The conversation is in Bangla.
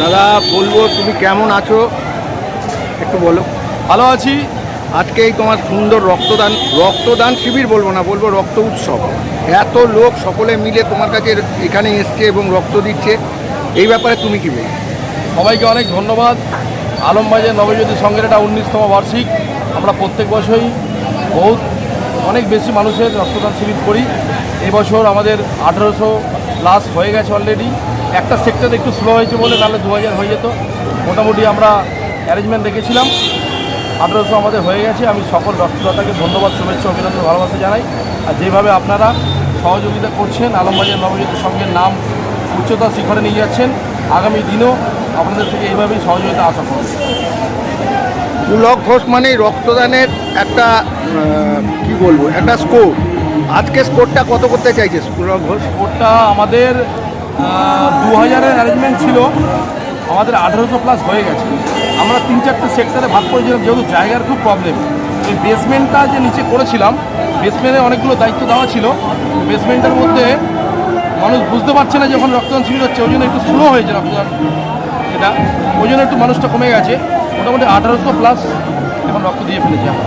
দাদা, বলব তুমি কেমন আছো? একটু বলো। ভালো আছি। আজকে তোমার সুন্দর রক্তদান রক্তদান শিবির বলব না, বলব রক্ত উৎসব। এত লোক সকলে মিলে তোমার কাছে এখানে এসছে এবং রক্ত দিচ্ছে। এই ব্যাপারে তুমি কি বলবে? সবাইকে অনেক ধন্যবাদ। আলমবাজার নবজ্যোতি সংঘের এটা উনিশতম বার্ষিক। আমরা প্রত্যেক বছরই বহুত, অনেক বেশি মানুষের রক্তদান শিবির করি। এই বছর আমাদের আঠেরোশো প্লাস হয়ে গেছে অলরেডি একটা সেক্টর একটু স্লো হয়েছে বলে তাহলে দু হাজার হয়ে যেত। মোটামুটি আমরা অ্যারেঞ্জমেন্ট রেখেছিলাম আঠেরোশো আমাদের হয়ে গেছে। আমি সকল রক্তদাতাকে ধন্যবাদ শুভেচ্ছা অভিনন্দন ভালোবাসা জানাই। আর যেভাবে আপনারা সহযোগিতা করছেন আলমবাজার নবজ্যোতি সংঘের নাম উচ্চতা শিখরে নিয়ে যাচ্ছেন আগামী দিনেও আপনাদের থেকে এইভাবেই সহযোগিতা আশা করব। পুলক ঘোষ মানেই রক্তদানের একটা কি বলব একটা স্কোর আজকে স্কোরটা কত করতে চাইছে পুলক ঘোষ ওটা আমাদের দু হাজারের অ্যারেঞ্জমেন্ট ছিল। আমাদের আঠেরোশো প্লাস হয়ে গেছে। আমরা তিন চারটে সেক্টরে ভাগ করেছিলাম, যেহেতু জায়গার খুব প্রবলেম এই বেসমেন্টটা যে নিচে করেছিলাম বেসমেন্টে অনেকগুলো দায়িত্ব দেওয়া ছিল। বেসমেন্টের মধ্যে মানুষ বুঝতে পারছে না যখন রক্তদান শিবির হচ্ছে, ওই জন্য একটু স্লো হয়েছে রক্তদান। এটা, ওই জন্য একটু মানুষটা কমে গেছে। মোটামুটি আঠারোশো প্লাস এখন রক্ত দিয়ে ফেলেছি আমরা।